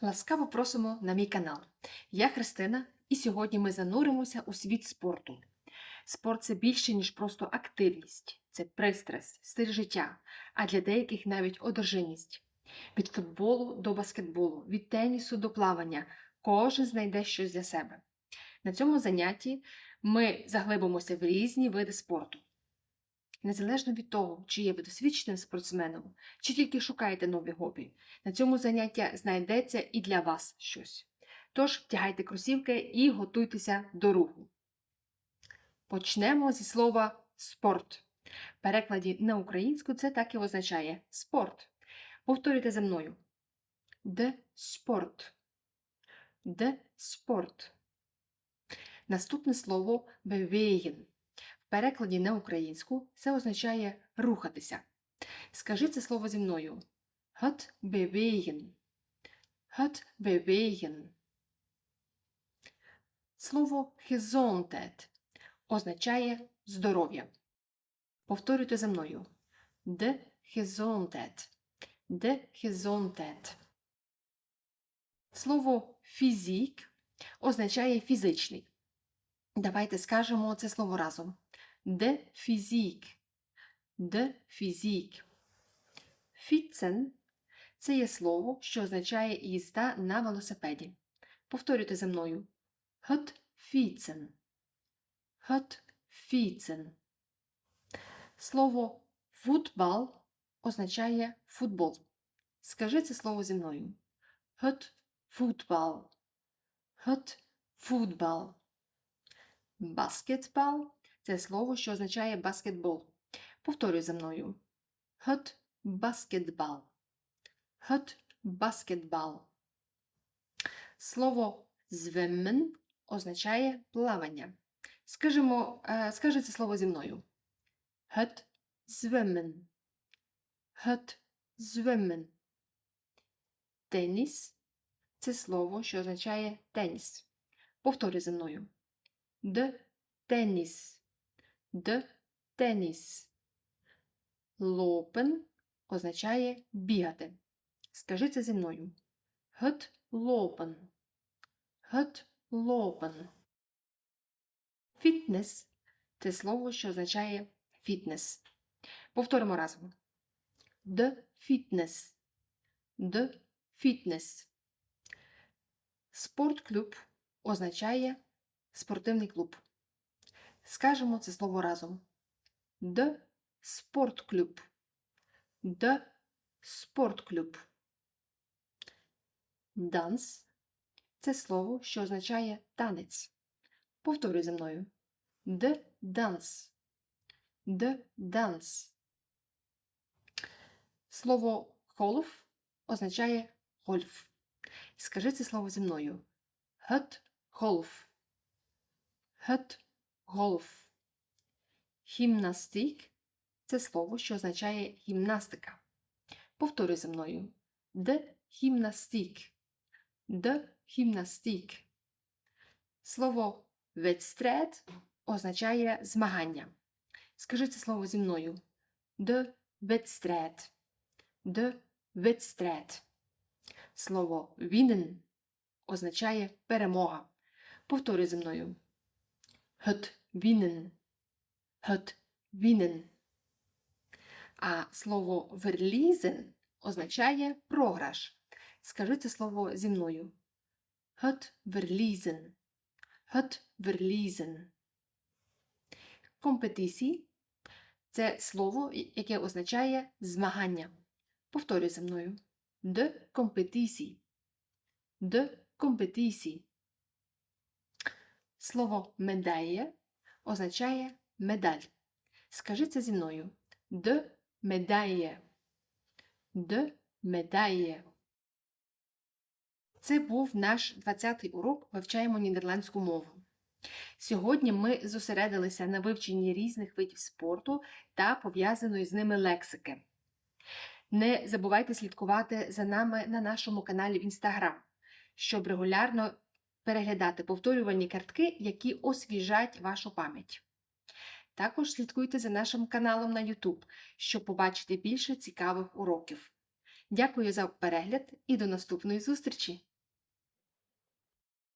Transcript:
Ласкаво просимо на мій канал. Я Христина, і сьогодні ми зануримося у світ спорту. Спорт це більше, ніж просто активність, це пристрасть, стиль життя, а для деяких навіть одержимість. Від футболу до баскетболу, від тенісу до плавання кожен знайде щось для себе. На цьому занятті ми заглибимося в різні види спорту. Незалежно від того, чи є ви досвідченим спортсменом, чи тільки шукаєте нові хобі, на цьому заняття знайдеться і для вас щось. Тож втягайте кросівки і готуйтеся до руху. Почнемо зі слова спорт. В перекладі на українську це так і означає спорт. Повторюйте за мною. Де спорт. Де спорт. Наступне слово bewegen. В перекладі на українську це означає рухатися. Скажи це слово зі мною. Het bewegen. Het bewegen. Слово gezondheid означає здоров'я. Повторюйте за мною. De gezondheid. De gezondheid. Слово фізік означає фізичний. Давайте скажемо це слово разом. De фізік. De фізік. Фіцен це є слово, що означає їзда на велосипеді. Повторюйте за мною. Het fietsen. Het fietsen. Слово футбол означає футбол. Скажи це слово зі мною. Het voetbal. Het voetbal. Баскетбал це слово, що означає баскетбол. Повторюй за мною. Het basketbal. Het basketbal. Слово zwemmen означає плавання. Скажемо, е, скажи це слово зі мною. Het zwemmen. Het zwemmen. Теніс це слово, що означає теніс. Повторюй за мною. De tennis. De tennis. Lopen означає бігати. Скажи це зі мною. Het lopen. Het lopen. Фітнес це слово, що означає фітнес. Повторимо разом. De fitness. De fitness. Спортклуб означає спортивний клуб. Скажемо це слово разом. De спортклуб. De спортклуб. Данс це слово, що означає танець. Повторюй за мною. De dans. De dans. Слово голф означає гольф. Скажи це слово зі мною. Het golf. Het golf. Гімнастик це слово, що означає гімнастика. Повторюй за мною. De гімнастик. De гімнастик. Слово wedstrijd означає змагання. Скажи це слово зі мною. De wedstrijd. De wedstrijd. Слово winnen означає перемога. Повторюй зі мною. Het winnen. Het winnen. А слово verliezen означає програш. Скажи це слово зі мною. Het verliezen. Het verliezen. Компетиції це слово, яке означає змагання. Повторюй за мною. De competitie. De competitie. Слово медає означає медаль. Скажи це зі мною. De медає. De медає. Це був наш 20-й урок Вивчаємо нідерландську мову. Сьогодні ми зосередилися на вивченні різних видів спорту та пов'язаної з ними лексики. Не забувайте слідкувати за нами на нашому каналі в Інстаграм, щоб регулярно переглядати повторювальні картки, які освіжать вашу пам'ять. Також слідкуйте за нашим каналом на YouTube, щоб побачити більше цікавих уроків. Дякую за перегляд і до наступної зустрічі!